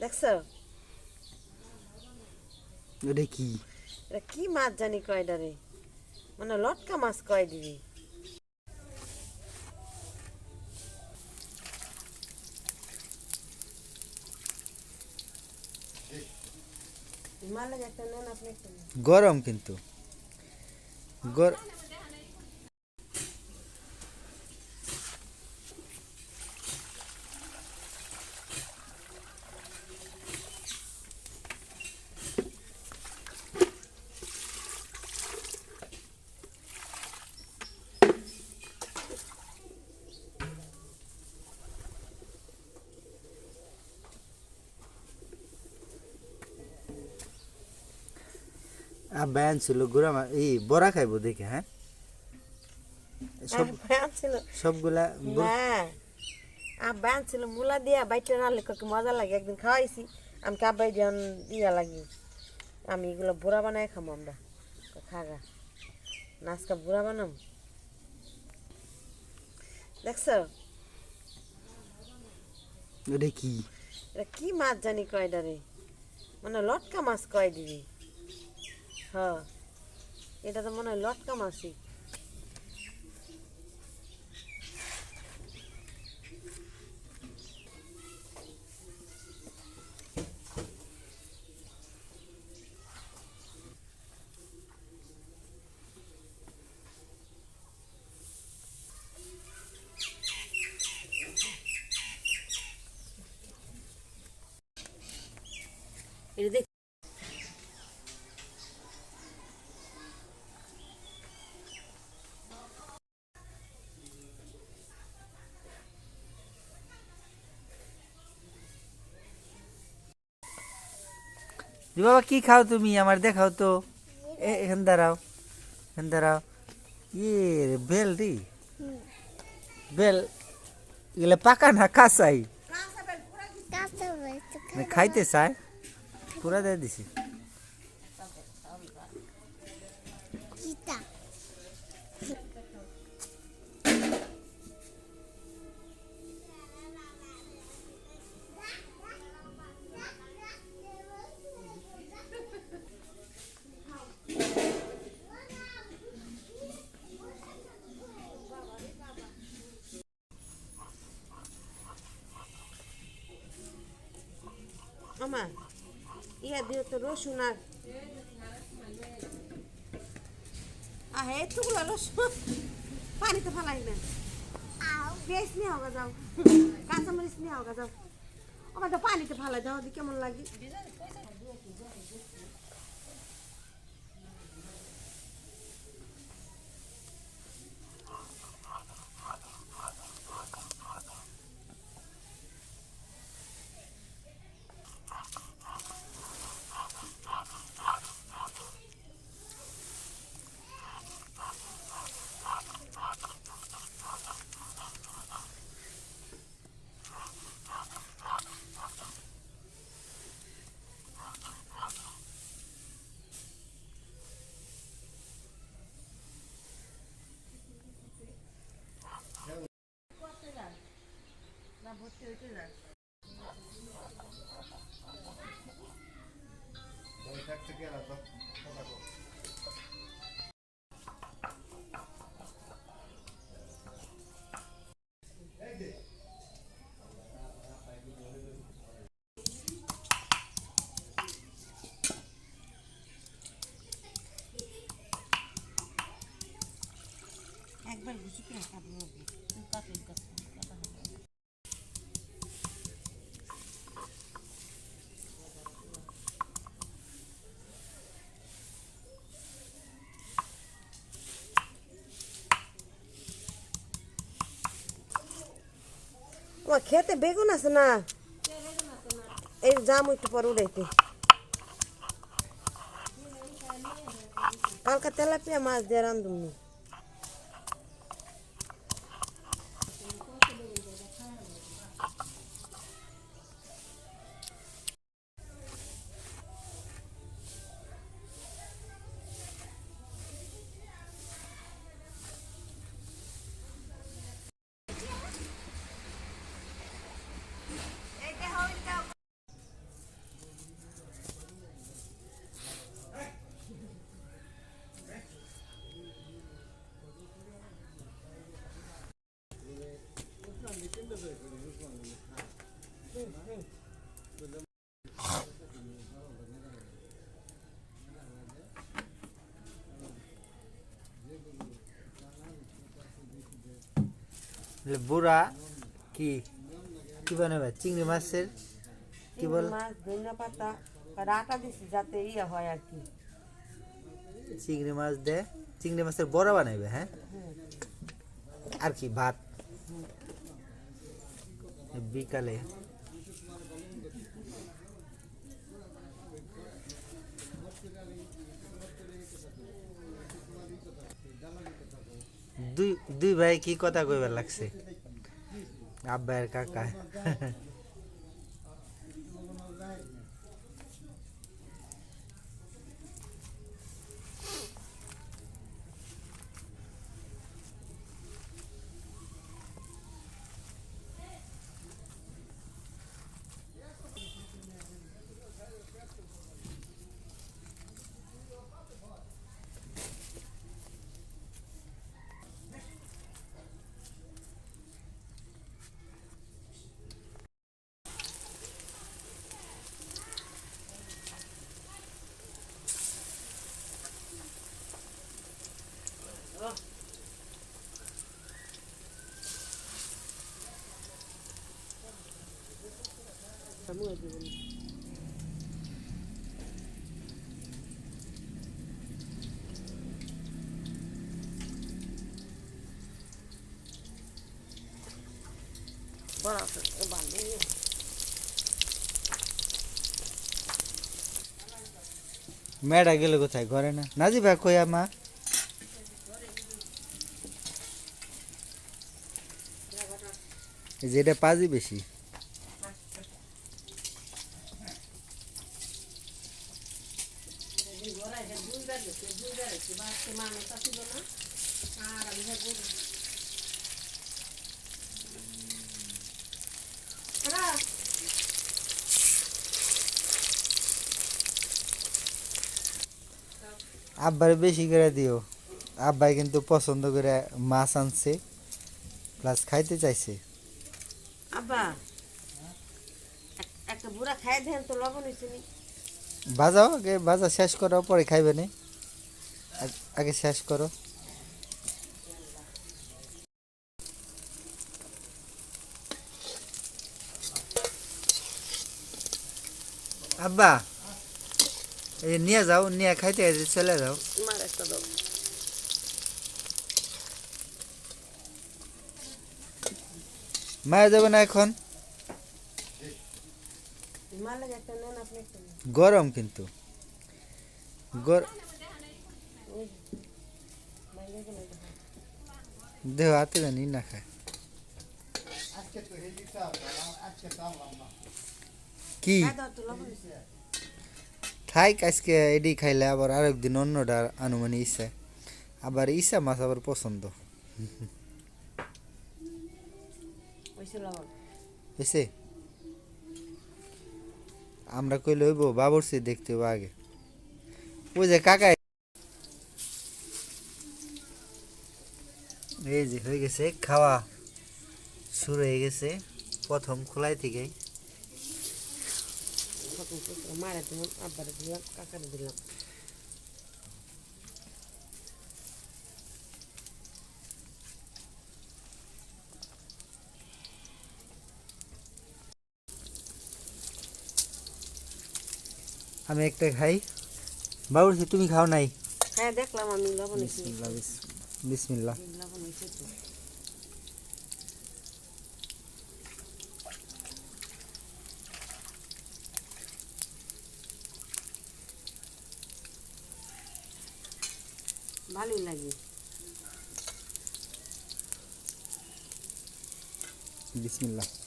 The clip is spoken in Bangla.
দেখছ? ওটা কি? এটা কি মাছ জানি কয়টা রে? মানে লটকা মাছ কয় দিবি গরম কিন্তু। গর- আব্বা আনছিল গুড়া এই বড়া খাইবো দেখে হ্যাঁ? সব আনছিল সবগুলা না আব্বা আনছিল মুলা দিয়া বাইটে রাখলে কি মজা লাগে একদিন খাওয়াইছি। আমি কাব্বাই দিয়ে দিয়া লাগি আমি এগুলো বুড়া বানাই খাব আমরা। খাগা নাচকা বুড়া বানাম। দেখছ? ওটা কি? এটা কি মাছ জানি কয়টা রে মানে লটকা মাছ কয় দিবি? হ এটা তো মনে হয় লটকা মাছই এটা দেখ যে বাবা কি খাও তুমি? আমার দেখাও তো। এখান দাঁড়াও এখান দাঁড়াও। ইয়ে বেল রে। বেল? এগুলো পাকা না কাঁচাই কাঁচা খাইতে চায়? পুরা দিয়ে দিছি। ইয়া দিয়ে তো রসুন আর আহ এতগুলো রসুন। পানিতে ফেলাই না পেঁয়াজ নিয়ে হোগা যাও। কাঁচামরিচ নিয়ে হোগা যাও। ওখানে তো পানিতে ফেলাই দাও দি কেমন লাগে? একবার ঘুষি করে কাটবো কাটুন কাটুন ও খেতে বেগুন আছে না এই জাম একটু পরে উড়াইতে কালকা তেলাপিয়া মাছ দিয়ে রান্ধুন বুড়া কি? কি বানাবে? চিংড়ি মাছের? কি বল? মাছ ধনিয়া পাতা আর আটা দিছি যাতে ইয়ে হয় আর কি। চিংড়ি মাছ দে। চিংড়ি মাছের বড়া বানাইবে হ্যাঁ? আর কি ভাত? বিকালে। দুই দুই ভাই কি কথা কইবার লাগছে আব্বা আর কাকা বান্ধে। গেলে কোথায় ঘরে না নাজি ভাই কইয়া মা এই যে এটা পাজি বেশি আব্বারে বেশি করে দিও। আব্বাই কিন্তু পছন্দ করে মাছ আনছে প্লাস খাইতে চাইছে। আব্বা একটা বুড়া খাই দেন তো লবণ হয়েছে নি। বাজাও আগে বাজা শেষ করো পরে খাইবে নি। আগে শেষ করো। আব্বা এই নিয়ে যাও নিয়ে খাইতে চলে যাও। মার একটা দাও। মায়া যাবে না এখন? গরম কিন্তু। দেহ হাতে জানি না খায়। কি খাই দাও তো লবণ হয়েছে থাইক আজকে এডি খাইলে আবার আরেকদিন অন্যটা আনুমানিক ইসা আবার ইসা মাছ আবার পছন্দ। বুঝছে আমরা কইলে হইব বাবরসি দেখতে হইব আগে। ওই যে কাকা এই যে হয়ে গেছে খাওয়া শুরু হয়ে গেছে প্রথম খোলাই থেকেই। প্রথম মারা দিলাম আব্বারে দিলাম কাকারে দিলাম আমি একটা খাই। বাবরসি তুমি খাও নাই? হ্যাঁ দেখলাম আমি লবণ হয়েছে। বিসমিল্লাহ বিস- বিসমিল্লাহ। লবণ ভালোই লাগে। বিসমিল্লাহ।